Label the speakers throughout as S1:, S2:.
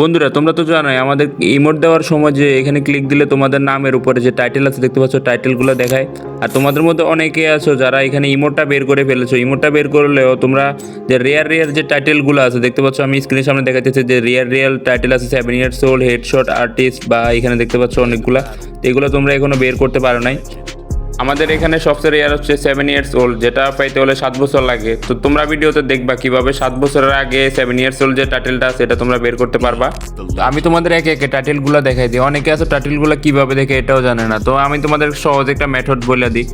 S1: বন্ধুরা, তোমরা তো জানোই, আমাদের ইমোট দেওয়ার সময় যে এখানে ক্লিক দিলে তোমাদের নামের উপরে যে টাইটেল আছে, দেখতে পাচ্ছ টাইটেলগুলো দেখায়। আর তোমাদের মধ্যে অনেকে আছো যারা এখানে ইমোটটা বের করে ফেলেছো। ইমোটটা বের করলেও তোমরা যে রেয়ার রেয়ার যে টাইটেলগুলো আছে, দেখতে পাচ্ছ, আমি স্ক্রিনের সামনে দেখাচ্ছি যে রেয়ার রিয়াল টাইটেল আছে seven years old headshot artist বা এখানে দেখতে পাচ্ছ অনেকগুলা। এগুলো তোমরা এখনও বের করতে পারো নাই। আমাদের এখানে সবচেয়ে রেয়ার হচ্ছে সেভেন ইয়ার্স ওল্ড যেটা পাইতে হলে সাত বছর লাগে। তো তোমরা ভিডিওতে দেখবা কীভাবে সাত বছরের আগে সেভেন ইয়ার্স ওল্ড যে টাইটেলটা এটা তোমরা বের করতে পারবা। আমি তোমাদের একে একে টাইটেলগুলো দেখাই দিই। অনেকে আছে টাইটেলগুলো কীভাবে দেখে এটাও জানে না। তো আমি তোমাদের সহজ একটা মেথড বলে দিই।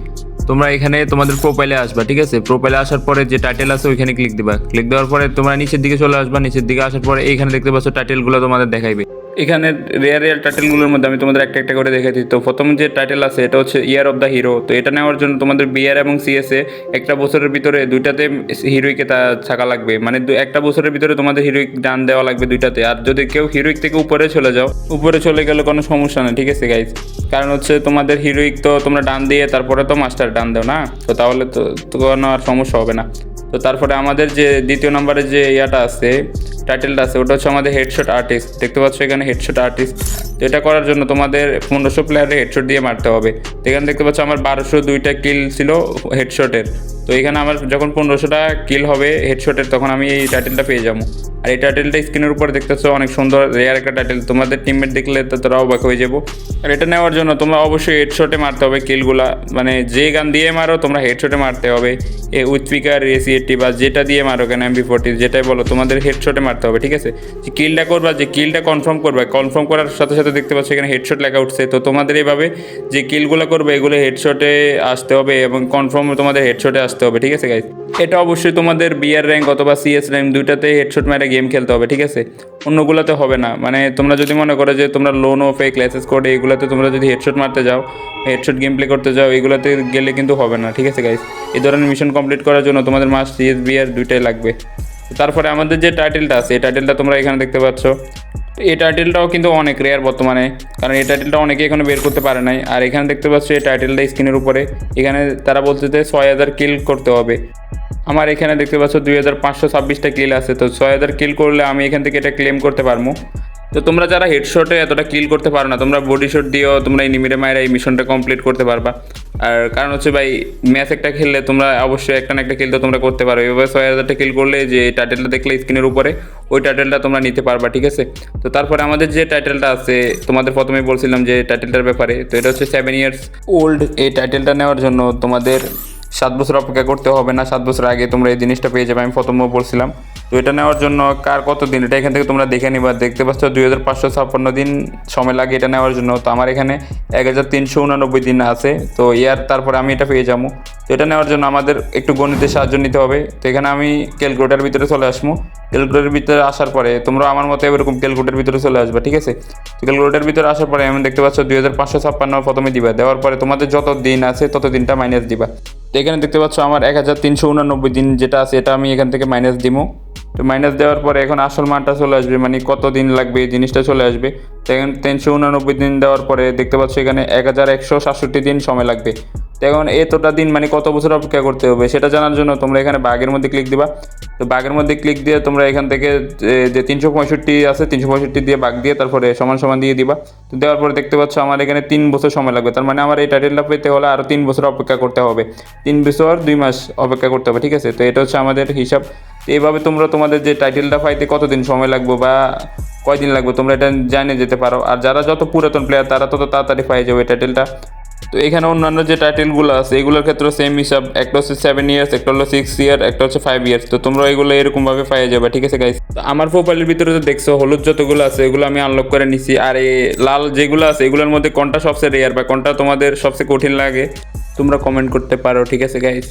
S1: তোমরা এখানে তোমাদের প্রোফাইলে আসবা, ঠিক আছে? প্রোফাইলে আসার পরে যে টাইটেল আছে, ওইখানে ক্লিক দিবা। ক্লিক দেওয়ার পরে তোমরা নিচের দিকে চলে আসবা। নিচের দিকে আসার পরে এইখানে দেখতে পাচ্ছ টাইটেলগুলো তোমাদের দেখাইবে। এখানে রেয়ার রেয়ার টাইটেলগুলোর মধ্যে আমি তোমাদের একটা একটা করে দেখে দিই। তো প্রথম যে টাইটেল আছে, এটা হচ্ছে ইয়ার অফ দ্য হিরো তো এটা নেওয়ার জন্য তোমাদের বিআর এবং সিএসএ একটা বছরের ভিতরে দুইটাতে হিরোইকে তা থাকা লাগবে। মানে একটা বছরের ভিতরে তোমাদের হিরোইক ডান দেওয়া লাগবে দুইটাতে। আর যদি কেউ হিরোইক থেকে উপরে চলে যাও, উপরে চলে গেলে কোনো সমস্যা নেই, ঠিক আছে গাইজ কারণ হচ্ছে তোমাদের হিরোইক তো তোমরা ডান দিয়ে তারপরে তো মাস্টার ডান দাও না? তো তাহলে তো কোনো আর সমস্যা হবে না। তো তারপরে আমাদের যে দ্বিতীয় নম্বরে যে ইয়াটা আছে টাইটেলটা আছে, ওটা হচ্ছে আমাদের হেডশট আর্টিস্ট দেখতে পাচ্ছ এখানে হেডশট আর্টিস্ট তো এটা করার জন্য তোমাদের পনেরোশো প্লেয়ারে হেডশট দিয়ে মারতে হবে। তো এখানে দেখতে পাচ্ছ আমার বারোশো দুইটা কিল ছিল হেডশটের তো এখানে আমার যখন পনেরোশোটা কিল হবে হেডশটের তখন আমি এই টাইটেলটা পেয়ে যাব। আর এই টাইটেলটা স্ক্রিনের উপর দেখতেছো অনেক সুন্দর রেয়ার একটা টাইটেল তোমাদের টিমমেট দেখলে তো তোরাও অবাক হয়ে যাব। আর এটা নেওয়ার জন্য তোমরা অবশ্যই হেডশটে মারতে হবে কিলগুলা মানে যে গান দিয়ে মারো, তোমরা হেডশটে মারতে হবে। এ উইথপিকার এসিএটি বা যেটা দিয়ে মারো কেন এমবি ফোর্টি যেটাই বলো, তোমাদের হেডশটে মারতে হবে, ঠিক আছে? যে কিলটা করবা, যে কিলটা কনফার্ম করবা কনফার্ম করার সাথে সাথে দেখতে পাচ্ছ এখানে হেডশট লেখা উঠছে। তো তোমাদের এইভাবে যে কিলগুলো করবে, এগুলো হেডশটে আসতে হবে এবং কনফার্ম তোমাদের হেডশটে আসতে হবে, ঠিক আছে গাইজ এটা অবশ্যই তোমাদের বিআর র্যাঙ্ক অথবা সিএস র্যাঙ্ক দুইটাতে হেডশট মেরে গেম খেলতে হবে, ঠিক আছে? অন্যগুলোতে হবে না। মানে তোমরা যদি মনে করো যে তোমরা লোন ও ফেক লাইসেন্স কোডে এগুলোতে তোমরা যদি হেডশট মারতে যাও হেডশট গেম প্লে করতে যাও, এগুলোতে গেলে কিন্তু হবে না, ঠিক আছে গাইজ এই ধরনের মিশন কমপ্লিট করার জন্য তোমাদের মাস সিএস বিআর দুইটাই লাগবে। তারপরে আমাদের যে টাইটেলটা আছে, এই টাইটেলটা তোমরা এখানে দেখতে পাচ্ছ। এই টাইটেলটাও কিন্তু অনেক রেয়ার বর্তমানে, কারণ এই টাইটেলটা অনেকে এখনও বের করতে পারে নাই। আর এখানে দেখতে পাচ্ছ এই টাইটেলটা স্ক্রিনের উপরে। এখানে তারা বলছে যে ছয় হাজার কিল করতে হবে। আমার এখানে দেখতে পাচ্ছ দুই হাজার পাঁচশো ছাব্বিশটা কিল আছে। তো ছয় হাজার কিল করলে আমি এখান থেকে এটা ক্লেম করতে পারব। তো তোমরা যারা হেডশটে এতটা কিল করতে পারো না, তোমরা বডি শট দিয়েও তোমরা এই নিমিরে মায়ের এই মিশনটা কমপ্লিট করতে পারবা। আর কারণ হচ্ছে ভাই ম্যাচ একটা খেললে তোমরা অবশ্যই একটা না একটা কিল তো তোমরা করতে পারো। এভাবে ছয় হাজারটা কিল করলে যে টাইটেলটা দেখলে স্ক্রিনের উপরে, ওই টাইটেলটা তোমরা নিতে পারবা, ঠিক আছে? তো তারপরে আমাদের যে টাইটেলটা আছে, তোমাদের প্রথমেই বলছিলাম যে টাইটেলটার ব্যাপারে, তো এটা হচ্ছে সেভেন ইয়ার্স ওল্ড এই টাইটেলটা নেওয়ার জন্য তোমাদের সাত বছর অপেক্ষা করতে হবে না। সাত বছর আগে তোমরা এই জিনিসটা পেয়ে যাবে, আমি প্রথমও বলছিলাম। তো এটা নেওয়ার জন্য কার কত দিন? এটা এখান থেকে তোমরা দেখে নিবা। দেখতে পাচ্ছ দুই হাজার পাঁচশো ছাপ্পান্ন দিন সময় লাগে এটা নেওয়ার জন্য। তো আমার এখানে এক হাজার তিনশো উনানব্বই দিন আছে। তো ইয়ার তারপরে আমি এটা পেয়ে যাব। তো এটা নেওয়ার জন্য আমাদের একটু গণিতের সাহায্য নিতে হবে। তো এখানে আমি ক্যালকুলেটার ভিতরে চলে আসব। ক্যালকুলেটার ভিতরে আসার পরে তোমরা আমার মতো এরকম ক্যালকুলেটার ভিতরে চলে আসবে, ঠিক আছে? তো ক্যালকুলেটার ভিতরে আসার পরে আমি দেখতে পাচ্ছ দুই হাজার পাঁচশো ছাপ্পান্ন প্রথমে দিবা। দেওয়ার পরে তোমাদের যত দিন আছে তত দিনটা মাইনাস দিবা। তো এখানে দেখতে পাচ্ছ আমার এক হাজার তিনশো উনানব্বই দিন যেটা আছে, এটা আমি এখান থেকে মাইনাস দিবো। তো মাইনাস দেওয়ার পরে এখন আসল মানটা চলে আসবে মানে কত দিন লাগবে এই জিনিসটা চলে আসবে? এখন তিনশো উনানব্বই দিন দেওয়ার পরে দেখতে পাচ্ছি এখানে এক হাজার একশো সাতষট্টি দিন সময় লাগবে। তো এখন এতটা দিন মানে কত বছর অপেক্ষা করতে হবে সেটা জানার জন্য তোমরা এখানে বাঘের মধ্যে ক্লিক দিবা। তো বাঘের মধ্যে ক্লিক দিয়ে তোমরা এখান থেকে যে- তিনশো পঁয়ষট্টি আছে, তিনশো পঁয়ষট্টি দিয়ে বাঘ দিয়ে তারপরে সমান সমান দিয়ে দিবা। তো দেওয়ার পরে দেখতে পাচ্ছ আমার এখানে তিন বছর সময় লাগবে। তার মানে আমার এই টাইটেলটা পেতে হলে আরও তিন বছর অপেক্ষা করতে হবে। তিন বছর দুই মাস অপেক্ষা করতে হবে, ঠিক আছে? তো এটা হচ্ছে আমাদের হিসাব। তো এইভাবে তোমরা তোমাদের যে টাইটেলটা পাইতে কতদিন সময় লাগবে বা কয়দিন লাগবে তোমরা এটা জানিয়ে যেতে পারো। আর যারা যত পুরাতন প্লেয়ার তারা তত তাড়াতাড়ি পাই যাবে টাইটেলটা তো এখানে অন্যান্য যে টাইটেলগুলো আছে, এগুলোর ক্ষেত্রে সেম হিসাব। একটা হচ্ছে সেভেন ইয়ার্স একটা হলো সিক্স ইয়ার একটা হচ্ছে ফাইভ ইয়ার্স তো তোমরা এগুলো এরকমভাবে পাই যাবে, ঠিক আছে গাইস আমার প্রোফাইলের ভিতরে তো দেখছ, হলুদ যতগুলো আছে, এগুলো আমি আনলক করে নিছি। আর এই লাল যেগুলো আছে, এগুলোর মধ্যে কোনটা সবচেয়ে রেয়ার বা কোনটা তোমাদের সবচেয়ে কঠিন লাগে, তোমরা কমেন্ট করতে পারো, ঠিক আছে গাইস